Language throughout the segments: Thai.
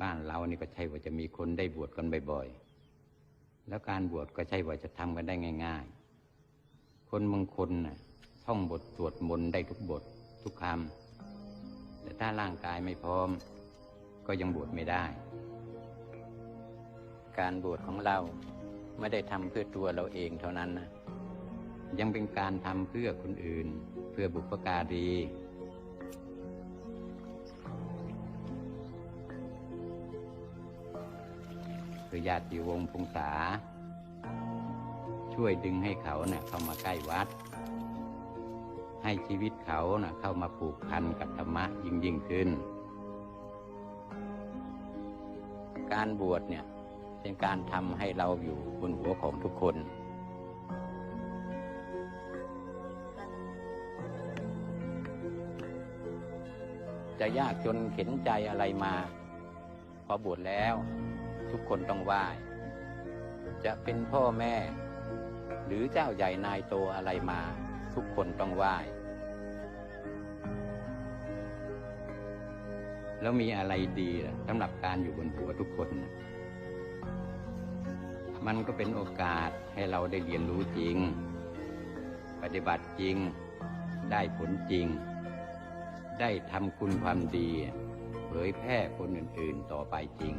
บ้านเรานี่ก็ใช่ว่าจะมีคนได้บวชกันบ่อยๆ แล้วการบวชก็ใช่ว่าจะทำกันได้ง่าย ๆ คนบางคนน่ะท่องบทสวดมนต์ได้ทุกบททุกคำแต่ถ้าร่างกายไม่พร้อม ก็ยังบวชไม่ได้ การบวชของเราไม่ได้ทำเพื่อตัวเราเองเท่านั้นนะยังเป็นการทำเพื่อคนอื่น เพื่อบุพการี คือญาติวงพงษา ช่วยดึงให้เขาเนะ่ยเข้ามาใกล้วัด ให้ชีวิตเขาเนะ่ะเข้ามาผูกพันกับธรรมะยิ่งยิ่งขึ้น การบวชเนี่ยเป็นการทำให้เราอยู่บนหัวของทุกคนจะยากจนเข็นใจอะไรมา พอบวชแล้ว ทุกคนต้องไหว้ จะเป็นพ่อแม่ หรือเจ้าใหญ่นายโตอะไรมา ทุกคนต้องไหว้ แล้วมีอะไรดีสำหรับการอยู่บนหัวทุกคนนะมันก็เป็นโอกาสให้เราได้เรียนรู้จริง ปฏิบัติจริง ได้ผลจริง ได้ทำคุณความดี เผยแพร่คนอื่น ๆ ต่อไปจริง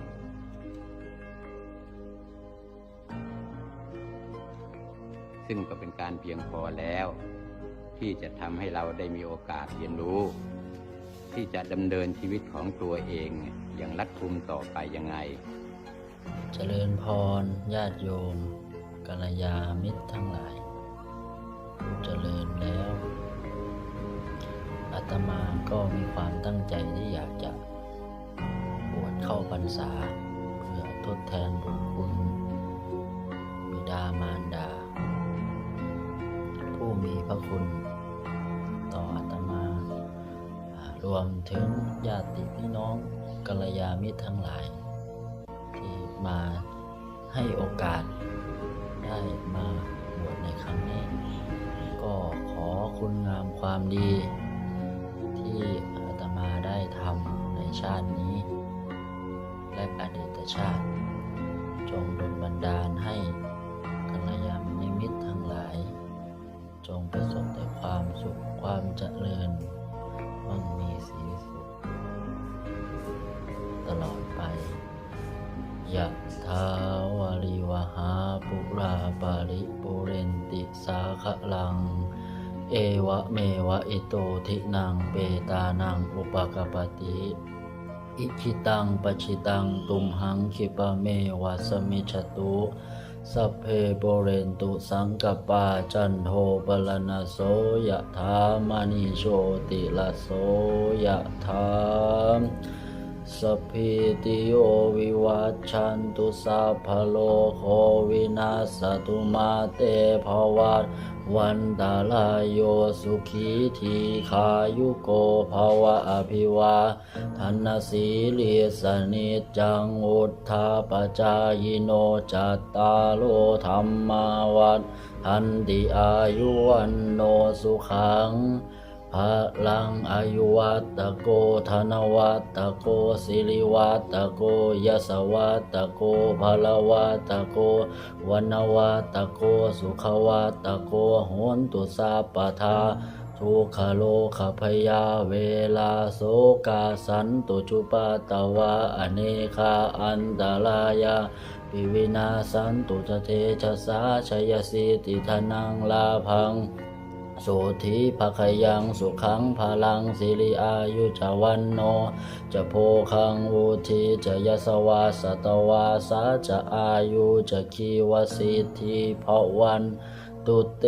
ซึ่งก็เป็นการเพียงพอแล้ว ที่จะทำให้เราได้มีโอกาสเรียนรู้ ที่จะดำเนินชีวิตของตัวเองอย่างรัดกุมต่อไปยังไง เจริญพรญาติโยมกัลยามิตรทั้งหลาย ผู้เจริญแล้วอาตมาก็มีความตั้งใจที่อยากจะบวชเข้าพรรษา เพื่อทดแทนบุญคุณบิดามารดา มีพระคุณ ต่ออาตมา รวมถึงญาติพี่น้องกัลยาณมิตรทั้งหลาย ที่มาให้โอกาสได้มาบวชในครั้งนี้ ก็ขอคุณงามความดี ที่อาตมาได้ทำในชาตินี้ และอดีตชาติ จงดลบันดาลให้กัลยา งประสบแต่ความสุขความเจริญมั่งมีสีสุข ตลอดไปยะทาวาริวหาปุราปาริปุเรนติสาขลัง เอวะเมวะอิโตทินังเปตานังอุปกปติอิชิตังปชิตังตุมหังคิปะเมวะสมิจตุ สัพเพโปเรนตุสังกปาจันโทปลนาโสยะธามณิโชติละโสยะธามสพพิติโอวิวัชชันตุสัพพโลโควินาสตุมาเตภวัต วันตาลายโยสุขีทีขายุโกภาวะอภิวาทนสีลิสนิจจังอุทธาปจายโนจัตตาโลธรรมาวัฏทันติอายุวันโนสุขัง พลังอายุวัตโกธนวัตโกสิริวัตโกยสวัตโกพลวัตโกวันวัตโกสุขวัตโกโหนตุสัพปทาทุกขโลขพยาเวลาโสกาสันตุจุปาตวะอเนคาอันตรายาปิวินาสันตุจเทชะสาชยสิติธนังลาพัง สธีภคยังสุขังพลังสิริอายุจวันโน จะโพคังวุธิจะยสวาสตวาสาจะอายุจะคีวสิทธิภวันตุเต